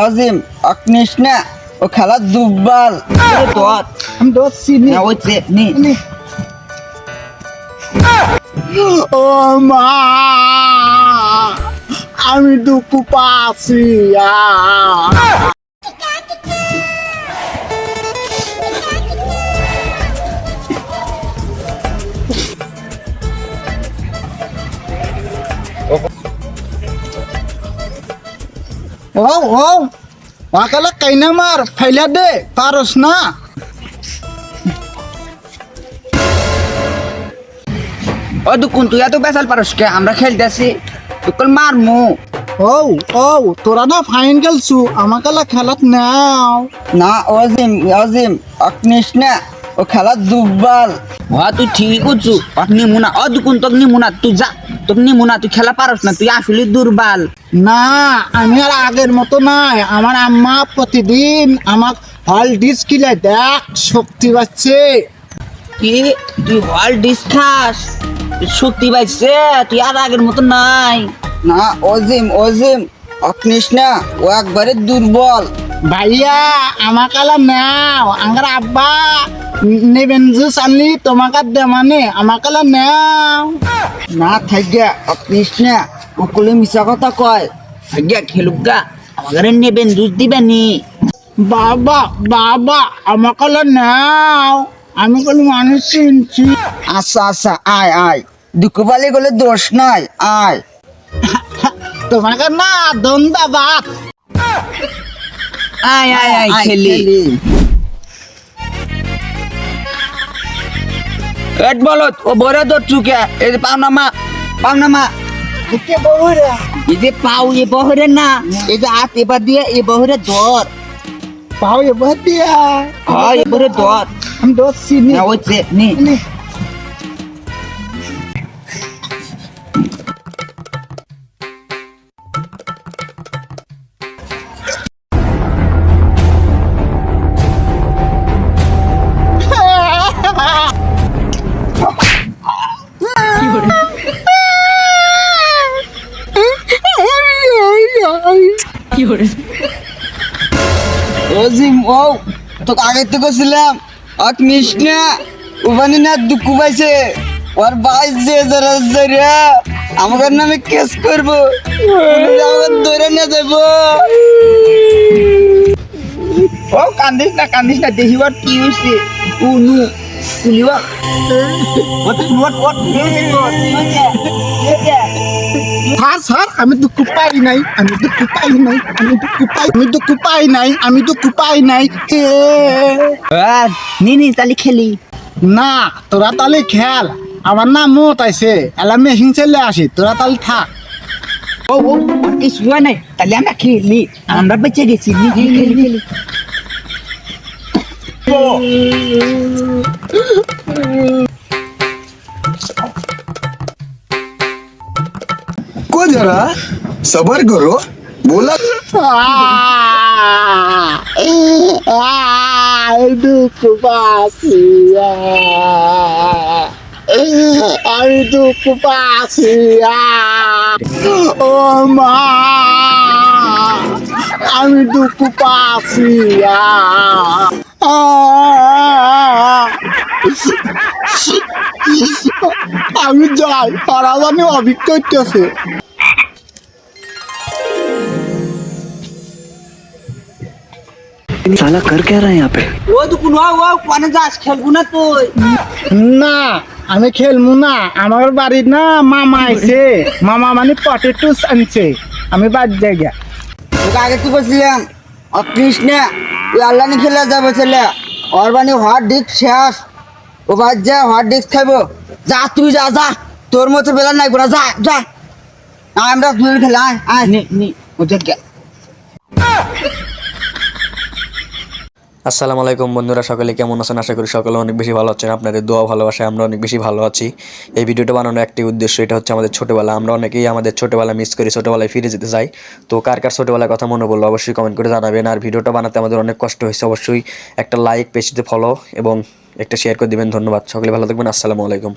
আজিম অকনিস না ও খেলা দুব্বাল আমি চিনি ওই নি নি। ও মা আমি দুঃখ পাচ্ছি ও ও ওকালা কাইনা মার ফাইলা দে পারস না। ও দুকুন তুই এত বেসাল পারস কে? আমরা খেলতেছি। তুকল মারমু। ও ও তোরা না ফাইন খেলছু আমাকালা খেলাত নাও। না অজিম অজিম অকনিস না ও খেলা দুব্বাল। হ্যাঁ তুই ঠিক করছু অক নিমুনা ও দুকুন তোক নিমুনা তুই যা। তোক নিমুনা তুই খেলা পারস না তুই আসলে দুর্বল। না আমি আর আগের মতো নাই। আমার আম্মা প্রতিদিন আমার হল ডিস কিলে দেখ শক্তি পাচ্ছে। কি? তুই হল ডিস খাস? শক্তি পাইছে? তুই আর আগের মতো নাই। না অজিম অজিম অকনিস না ও একবারে দুর্বল। ভাইয়া আমাকালা নাও। আমার আব্বা, নেবেন জুস আনলি তোমাকে দে মানে আমাকালা নাও। না থাকিয়া অকনিস না ওকলে মিশা কথা কয়। থাকিয়া খেলুক আমাদের নেবেন জুস দিবেনি। বাবা বাবা আমাকালা নাও। আমি কোনো মানুষ চিনছি। আচ্ছা আচ্ছা আয় আয়। দুকুবালি গলে দোষ নাই, আয়। তোমাকে না দন্দা বাপ আয় আয় আয় খেলি এট বলত ও বড় দর চুকে এই যে পাওনামা পাওনামা কে বউরে এই যে পাও এ বহরে না এই যে হাত এবার দিয়ে এ বহরে ধর পাও এবার দিয়া হয় এ বহরে ধর আমি দোষ চিনি না হচ্ছে নি নি। ও ও তোকে আগে তো কছিলাম আক মিস না ওখানে না দুঃখ পাইছে। ওর বাইশ যে যারা যারা আমাকে নামে কেস করব। ধরে যাব ও কান্দিস না কান্দিস না দেখিবার কি হয়েছে উনু what what স্যার স্যার আমি দুঃখ পাই নাই আমি দুঃখ পাই নাই আমি দুঃখ পাই আমি দুঃখ পাই নাই আমি দুঃখ পাই নাই হে। নি নি তালি খেলি। না তোরা তালে খেল আমার নাম মত আইছে এলা মেশিন চলে আসি তোরা তালে থাক। ও ও কিছু নাই তাহলে আমরা খেলি আমরা বেঁচে গেছি নি খেলি খেলি খেলি जरा सबर करो बोला আই দুঃখ পাচ্ছি আমি দুঃখ পাচ্ছি ও মা আমি দুঃখ পাচ্ছি আমি যাই তারা জানি অভিজ্ঞ হইতেছে साला कर क्या रहा है यहाँ पे ও দুকুন ও ও কোনে যাস খেলবো না তুই না আমি খেলবো না আমার বাড়ির না মামা আইছে মামা মানে পটেটোস আনছে আমি বাদ যাই গিয়া তোকে আগে তো বলছিলাম আর কৃষ্ণা ওই আল্লাহ নি খেলে যাবে ছেলে ওর মানে হট ডিস্ক শেষ ও বাদ যা হট ডিস্ক খাইবো যা তুই যা যা তোর মতো বেলা নাই না যা যা আয়, আমরা দুজন খেলে আয় আয় নি নি ওদেরকে আসসালামু আলাইকুম বন্ধুরা, সকলে কেমন আছেন? আশা করি সকলে অনেক বেশি ভালো আছেন। আপনাদের দোয়া ভালোবাসায় আমরা অনেক বেশি ভালো আছি। এই ভিডিওটা বানানোর একটি উদ্দেশ্য, এটা হচ্ছে আমাদের ছোটোবেলা। আমরা অনেকেই আমাদের ছোটোবেলা মিস করি, ছোটোবেলায় ফিরে যেতে চাই। তো কার কার ছোটোবেলার কথা মনে পড়ল অবশ্যই কমেন্ট করে জানাবেন। আর ভিডিওটা বানাতে আমাদের অনেক কষ্ট হয়েছে, অবশ্যই একটা লাইক পেজটিতে ফলো এবং একটা শেয়ার করে দিবেন। ধন্যবাদ, সকলে ভালো থাকবেন। আসসালামু আলাইকুম।